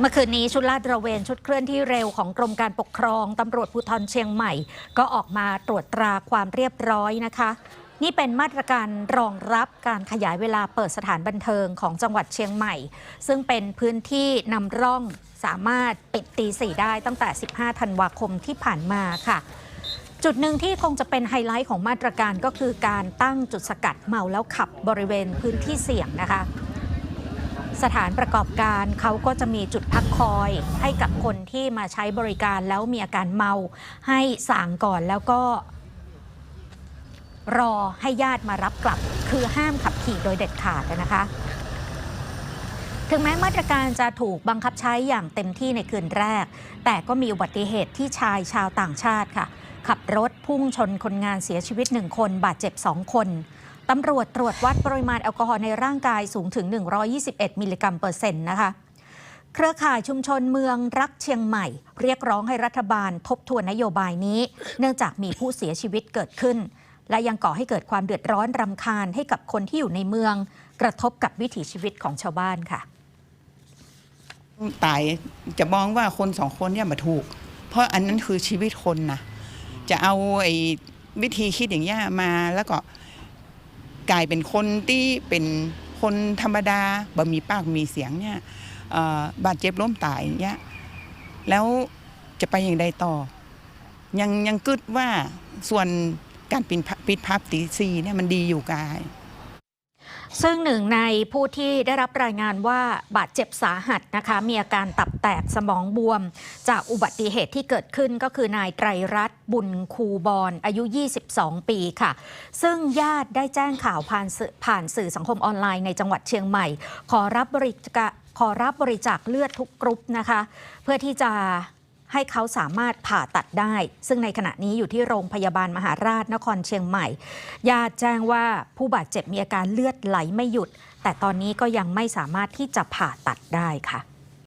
เมื่อคืนนี้ชุดลาดตระเวนชุดเคลื่อนที่เร็วของกรมการปกครองตำรวจภูธรเชียงใหม่ ก็ออกมาตรวจตราความเรียบร้อยนะคะ นี่เป็นมาตรการรองรับการขยายเวลาเปิดสถานบันเทิงของจังหวัดเชียงใหม่ ซึ่งเป็นพื้นที่นำร่องสามารถปิดตีสี่ได้ตั้งแต่ 15 ธันวาคมที่ผ่านมาค่ะ จุดหนึ่งที่คงจะเป็นไฮไลท์ของมาตรการก็คือการตั้งจุดสกัดเมาแล้วขับบริเวณพื้นที่เสี่ยงนะคะ สถานประกอบการเขาก็จะมีจุดพักคอย ให้กับคนที่มาใช้บริการแล้วมีอาการเมาให้สั่งก่อนแล้วก็ รอให้ญาติมารับกลับ คือห้ามขับขี่โดยเด็ดขาดนะคะถึงแม้มาตรการจะถูกบังคับใช้อย่างเต็มที่ในคืนแรก แต่ก็มีอุบัติเหตุที่ชายชาวต่างชาติค่ะ ขับรถพุ่งชนคนงานเสียชีวิตหนึ่งคนบาดเจ็บสองคน ตำรวจตรวจวัดปริมาณแอลกอฮอล์ในร่างกายสูงถึง 121 มิลลิกรัมเปอร์เซ็นต์นะคะ เครือข่ายชุมชนเมืองรักเชียงใหม่ เรียกร้องให้รัฐบาลทบทวนนโยบายนี้ เนื่องจากมีผู้เสียชีวิตเกิดขึ้น และยังก่อให้เกิดความเดือดร้อนรำคาญให้กับคนที่อยู่ในเมือง กระทบกับวิถีชีวิตของชาวบ้านค่ะตายจะมองว่าคนสองคนเนี่ยมาถูก เพราะอันนั้นคือชีวิตคนนะจะเอาไอ้วิธีคิดอย่างเงี้มาแล้วก็ กลายเป็นคนที่เป็นคนธรรมดาบ่มีปากมีเสียงเนี่ยบาดเจ็บล้มตายเนี่ยแล้วจะไปอย่างใดต่อ ยังยังกึดว่าส่วนการปิดพับปิดพับตีซีเนี่ยมันดีอยู่กาย ซึ่งหนึ่งในผู้ที่ได้รับรายงานว่าบาดเจ็บสาหัสนะคะ มีอาการตับแตกสมองบวม จากอุบัติเหตุที่เกิดขึ้นก็คือนายไตรรัตน์บุญคูบอนอายุ 22 ปีค่ะ ซึ่งญาติได้แจ้งข่าวผ่านสื่อผ่านสื่อสังคมออนไลน์ในจังหวัดเชียงใหม่ ขอรับบริจาคขอรับบริจาคเลือดทุกกรุ๊ปนะคะ เพื่อที่จะ ให้เขาสามารถผ่าตัดได้ ซึ่งในขณะนี้อยู่ที่โรงพยาบาลมหาราชนครเชียงใหม่ ญาติแจ้งว่าผู้บาดเจ็บมีอาการเลือดไหลไม่หยุด แต่ตอนนี้ก็ยังไม่สามารถที่จะผ่าตัดได้ค่ะ